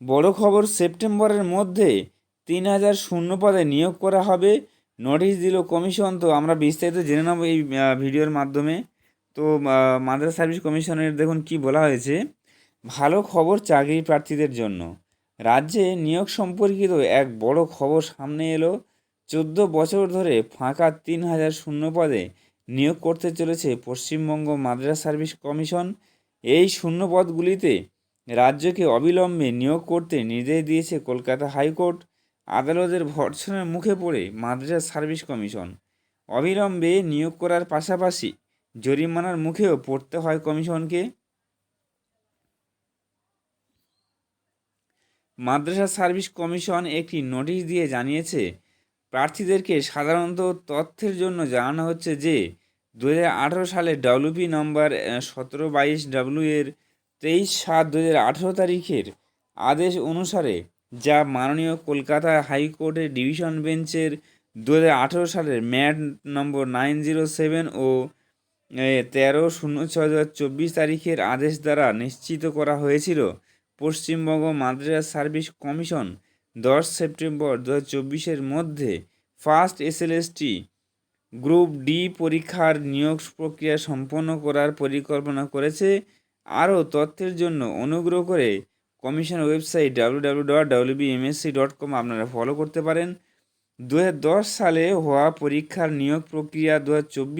বড় খবর সেপ্টেম্বরের মধ্যে তিন হাজার শূন্য পদে নিয়োগ করা হবে। নোটিশ দিল কমিশন। তো আমরা বিস্তারিত জেনে নেব এই ভিডিওর মাধ্যমে। তো মাদ্রাস সার্ভিস কমিশনের দেখুন কি বলা হয়েছে। ভালো খবর চাকরি প্রার্থীদের জন্য। রাজ্যে নিয়োগ সম্পর্কিত এক বড় খবর সামনে এলো। চোদ্দ বছর ধরে ফাঁকা তিন হাজার শূন্য পদে নিয়োগ করতে চলেছে পশ্চিমবঙ্গ মাদ্রাস সার্ভিস কমিশন। এই শূন্য পদগুলিতে রাজ্যকে অবিলম্বে নিয়োগ করতে নির্দেশ দিয়েছে কলকাতা হাইকোর্ট। আদালতের ভর্সনের মুখে পড়ে মাদ্রাস সার্ভিস কমিশন। অবিলম্বে নিয়োগ করার পাশাপাশি জরিমানার মুখেও পড়তে হয় কমিশনকে। মাদ্রাসা সার্ভিস কমিশন একটি নোটিশ দিয়ে জানিয়েছে, প্রার্থীদেরকে সাধারণত তথ্যের জন্য জানানো হচ্ছে যে দু হাজার আঠারো সালে ডব্লিউপি নম্বর সতেরো বাইশ ডাব্লিউ এর তেইশ সাত দু হাজার তারিখের আদেশ অনুসারে যা মাননীয় কলকাতা হাইকোর্টের ডিভিশন বেঞ্চের দু হাজার আঠেরো সালের mat number nine zero seven ও তেরো শূন্য ছয় চব্বিশ তারিখের আদেশ দ্বারা নিশ্চিত করা হয়েছিল। পশ্চিমবঙ্গ মাদ্রাস সার্ভিস কমিশন দশ সেপ্টেম্বর দু চব্বিশের মধ্যে ফার্স্ট এসএলএসটি গ্রুপ ডি পরীক্ষার নিয়োগ প্রক্রিয়া সম্পন্ন করার পরিকল্পনা করেছে। আরও তথ্যের জন্য অনুগ্রহ করে commission website W W dot WBMSC dot com আপনারা ফলো করতে পারেন। দু সালে হওয়া পরীক্ষার নিয়োগ প্রক্রিয়া দু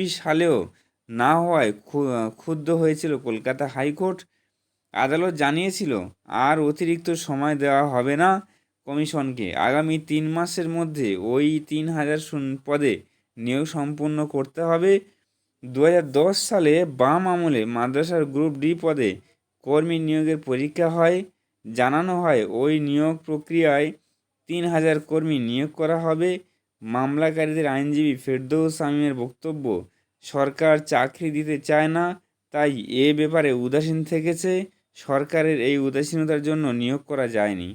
সালেও না হওয়ায় ক্ষু- ক্ষুব্ধ হয়েছিল কলকাতা হাইকোর্ট। আদালত জানিয়েছিল, আর অতিরিক্ত সময় দেওয়া হবে না কমিশনকে। আগামী তিন মাসের মধ্যে ওই তিন হাজার পদে নিয়োগ সম্পূর্ণ করতে হবে। দু সালে বাম আমলে মাদ্রাসার গ্রুপ ডি পদে কর্মী নিয়োগের পরীক্ষা হয়। জানানো হয়, ওই নিয়োগ প্রক্রিয়ায় তিন হাজার কর্মী নিয়োগ করা হবে। মামলাকারীদের আইনজীবী ফেরদৌস শামীমের বক্তব্য, সরকার চাকরি দিতে চায় না, তাই এ ব্যাপারে উদাসীন থেকেছে। সরকারের এই উদাসীনতার জন্য নিয়োগ করা যায়নি।